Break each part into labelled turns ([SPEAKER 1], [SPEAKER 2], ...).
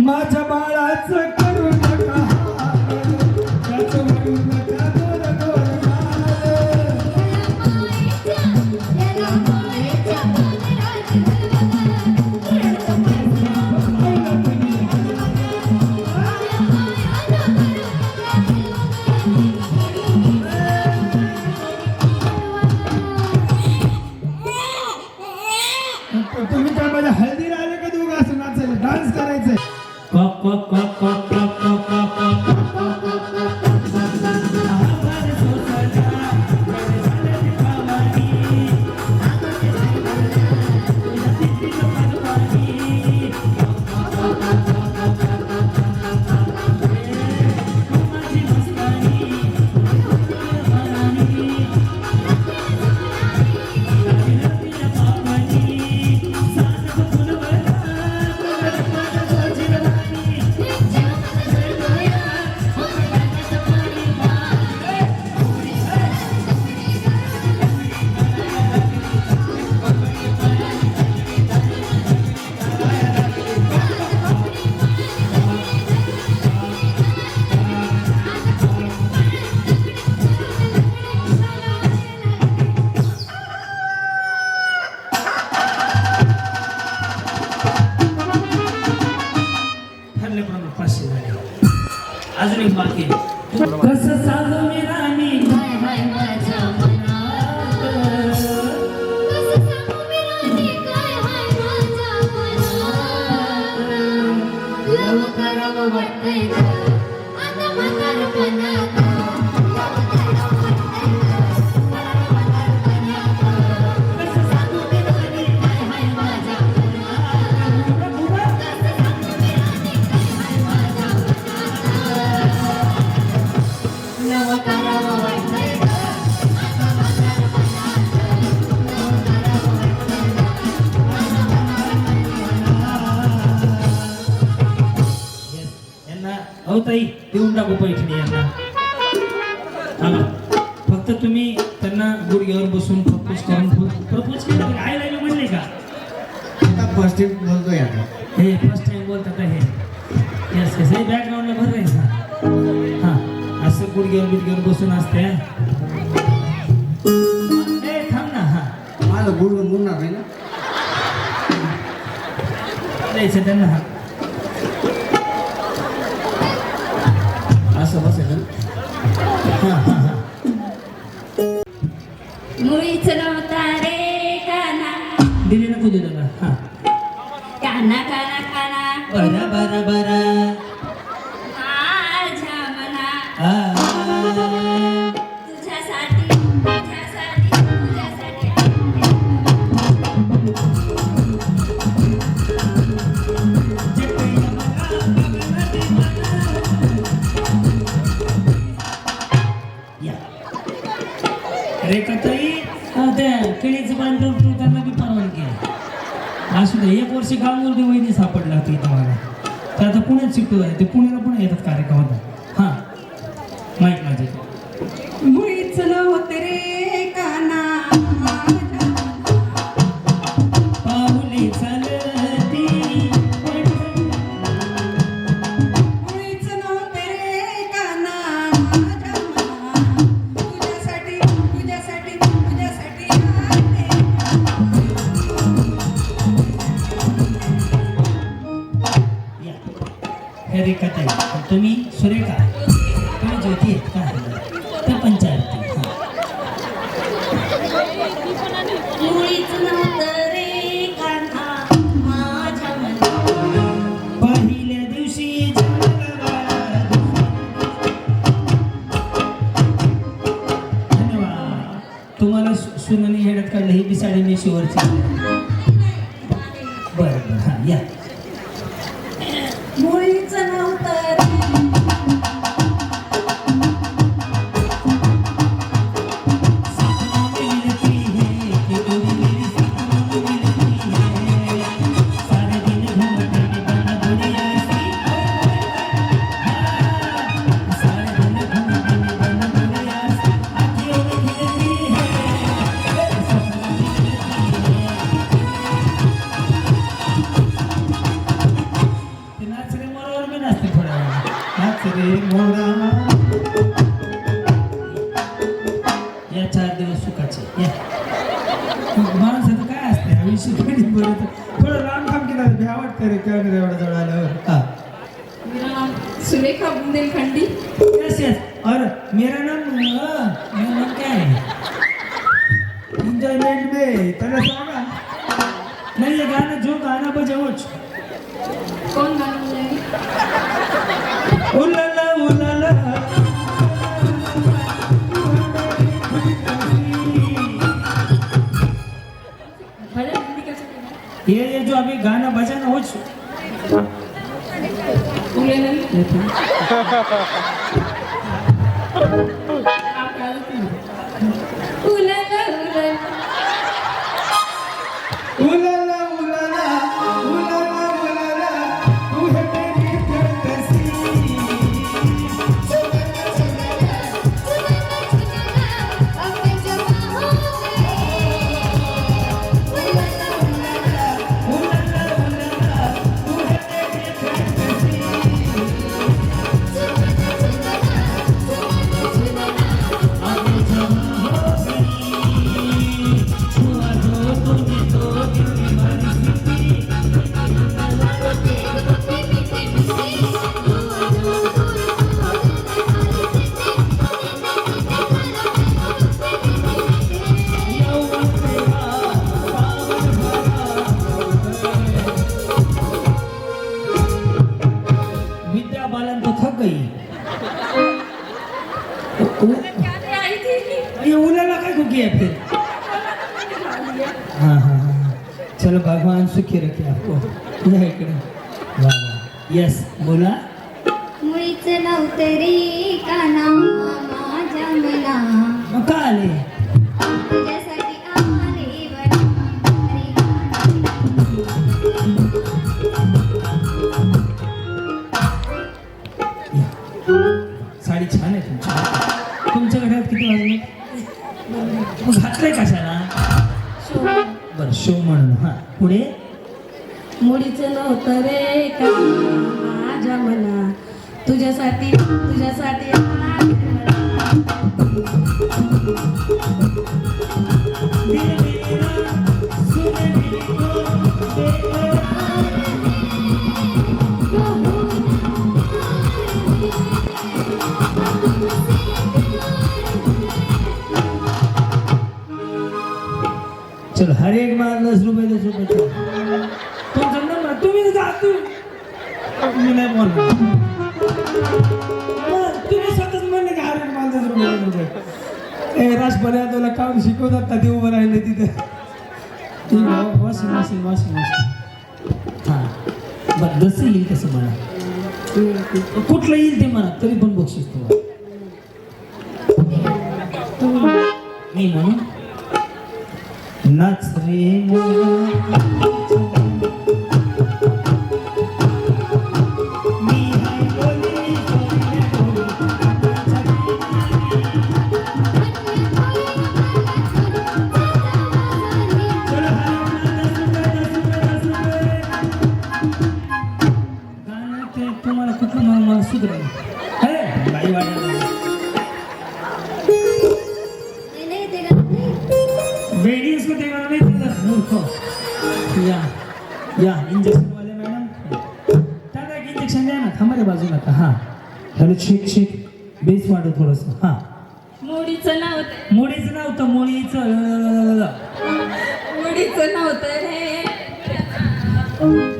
[SPEAKER 1] माझ्या बाळाचं करू नका.
[SPEAKER 2] अहो ताई देऊन टाकू पैठणी यांना. हा. फक्त तुम्ही त्यांना गुडघ्यावर बसून प्रपोज करून प्रपोज केलं आय लाईन म्हणले का?
[SPEAKER 3] फर्स्ट टाइम बोलतोय आता.
[SPEAKER 2] हे फर्स्ट टाइम बोलतात हे? येस येस हे बॅकग्राऊंडला भर राहायचं हां. असं गुडघ्यावर गुडघ्यावर बसून असते ए थांब ना हा.
[SPEAKER 3] माझं गुड मुन्नार आहे ना.
[SPEAKER 2] द्यायचं त्यांना हा. असं बसेल
[SPEAKER 4] मुळीच नव्हता रे काना.
[SPEAKER 2] दिले नको दिलं असू दे एक वर्ष गावमध्ये वहिनी सापडला होती इथं मला. तर आता पुण्यात शिकतो आहे ते पुण्याला पण येतात कार्यक्रमात. हां. सुनने हेडत काढलं ही बिसाडी मी शिवरची. बरं बरं हां या. एंजॉयमेंट में
[SPEAKER 1] तरस सागा गया नहीं
[SPEAKER 2] ये गाना जो गाना बजे वो अच्छा।
[SPEAKER 5] कौन गाना
[SPEAKER 2] उलाला उलाला। ये ये जो अभी गाना
[SPEAKER 5] बजा ना वो अच्छा। उलाला।
[SPEAKER 2] Good night. बोला.
[SPEAKER 4] मुळीच नव्हतं रे काना माझ्या मना
[SPEAKER 2] मग का आले?
[SPEAKER 4] तुझ्यासाठी.
[SPEAKER 2] साडी छान आहे तुमची. तुमच्या घरात किती वाजले? मग घातलंय कशाला? बरं शो म्हणून हा. पुढे?
[SPEAKER 5] मुडीच नव्हतं रे का माझ्या मना तुझ्यासाठी तुझ्यासाठी
[SPEAKER 2] चल हर एक माल दस रुपये दस रुपये चल. तुमचा नंबर तुम्ही जा तू मी नाही बोलणार.
[SPEAKER 1] तुम्ही स्वतःच म्हणले की हरेक माणसाचं रुपये रुपये ए राजपणे तुला काम शिकवतात का? ते उभं राहिले तिथे.
[SPEAKER 2] वॉशिंग मशीन वॉशिंग मशीन हां. बरं जसं येईल तसं म्हणा. कुठलं येईल ते म्हणा तरी पण बक्षीस तुम्हाला. मी म्हणून नाच रे
[SPEAKER 5] नव्हतं रे.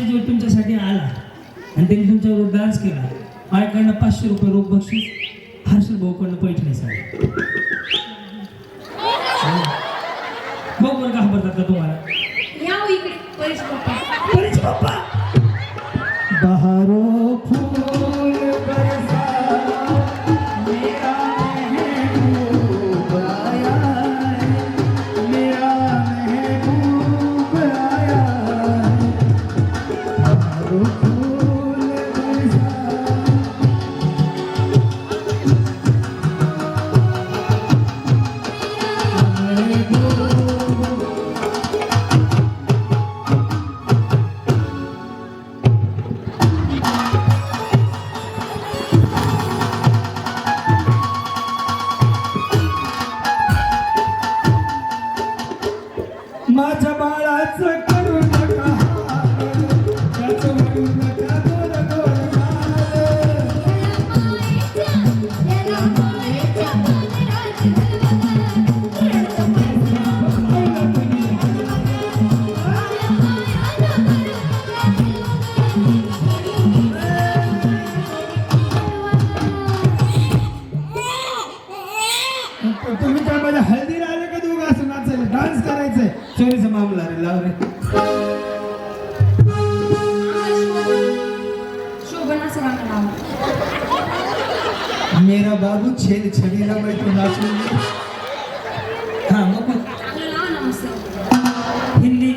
[SPEAKER 2] तुमचा नवरा तुमच्यासाठी आला. आणि त्यांनी तुमच्याबरोबर डान्स केला. माझ्याकडनं पाचशे रुपये रोख बक्षीस हर्षल भाऊकडनं पैठणी
[SPEAKER 1] मेरा बाबू छेड़ छड़ेगा मैं तो नाचूंगी
[SPEAKER 2] हाँ
[SPEAKER 5] मको
[SPEAKER 2] हिंदी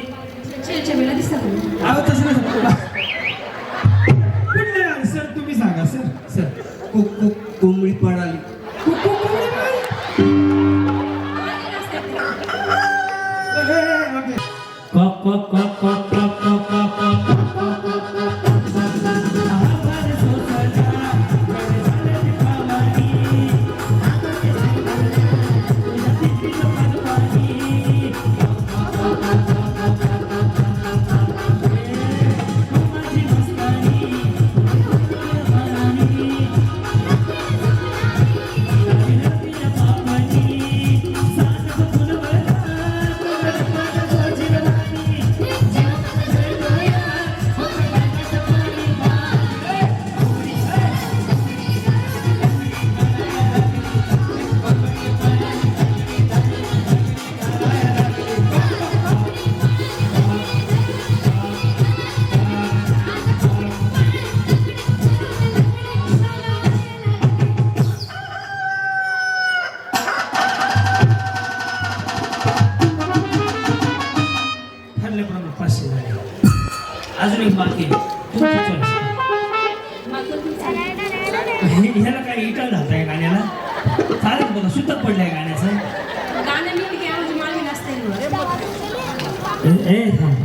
[SPEAKER 5] अब तो
[SPEAKER 1] सुनो ए
[SPEAKER 2] थांब.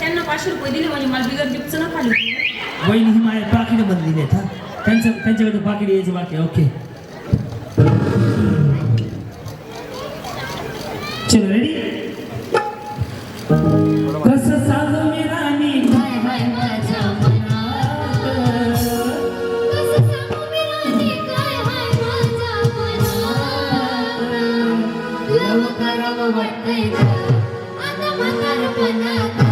[SPEAKER 5] त्यांना पाचशे रुपये दिले म्हणजे मला बिगर गिफ्टचं न खाली
[SPEAKER 2] वहिनी ही माझ्या पाकिटं बदलेली आहेत हा त्यांचं त्यांच्याकडे पाकिट यायचं बाकी. Okay Buat.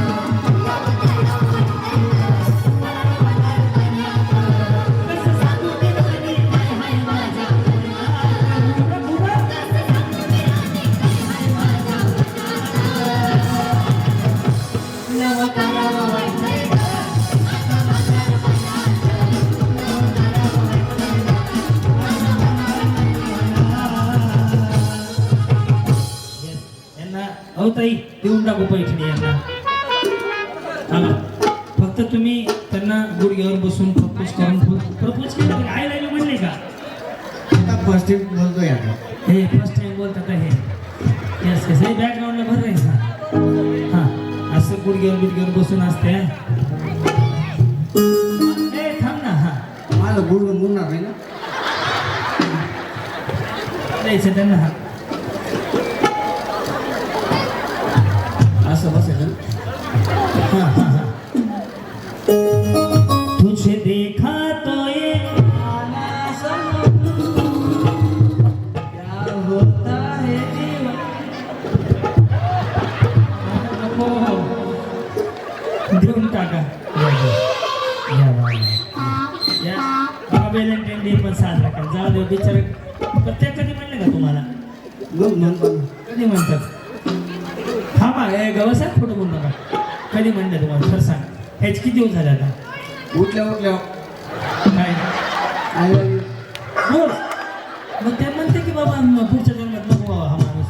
[SPEAKER 2] टाकू पैठणी यांना हा. फक्त तुम्ही त्यांना गुडघ्यावर बसून प्रपोज करून प्रपोज केलं तरी आय लाईन म्हणले का?
[SPEAKER 3] आता फर्स्ट टाइम बोलतोय
[SPEAKER 2] हे फर्स्ट टाइम बोलतात हे? येस येस हे बॅकग्राऊंडला भर राहायचं हां. असं गुडघ्यावर गुडघ्यावर बसून असते ए थांब ना हां.
[SPEAKER 3] माझं गुडघं मुरणार आहे ना.
[SPEAKER 2] द्यायचं त्यांना हां. दिवस झाले आता.
[SPEAKER 3] उठल्या उठल्या.
[SPEAKER 2] काय?
[SPEAKER 3] यू
[SPEAKER 2] रोज मग ते म्हणते की बाबा म- पुढच्या जन्मात नको व्हावा हा माणूस.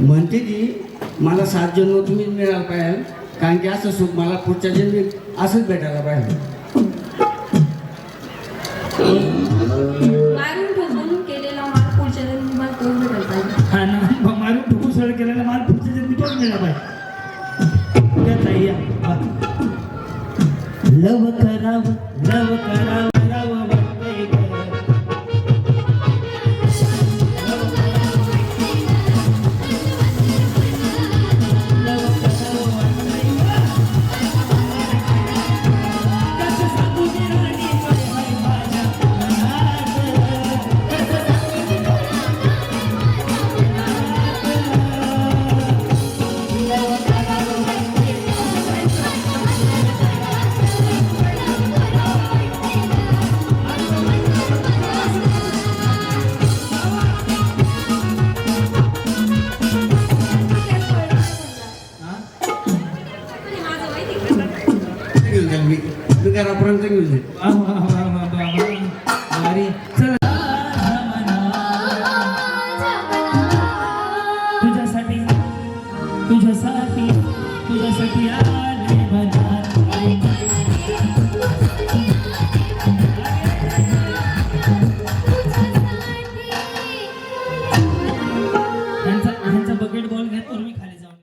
[SPEAKER 3] म्हणते की मला सात जन्म तुम्हीच मिळायला पाहिजे. कारण की असं सुख मला पुढच्या जन्मी असंच भेटायला पाहिजे.
[SPEAKER 5] मारून ठोकून केलेला माल पुढच्या जन्मी मला तोच भेटायला पाहिजे?
[SPEAKER 2] हा ना. मग मारून ठोकून सरळ केलेला माल पुढच्या जन्मी तोच मिळाला पाहिजे? त्या ताई या. लव करावं लव करावं 불안정이지.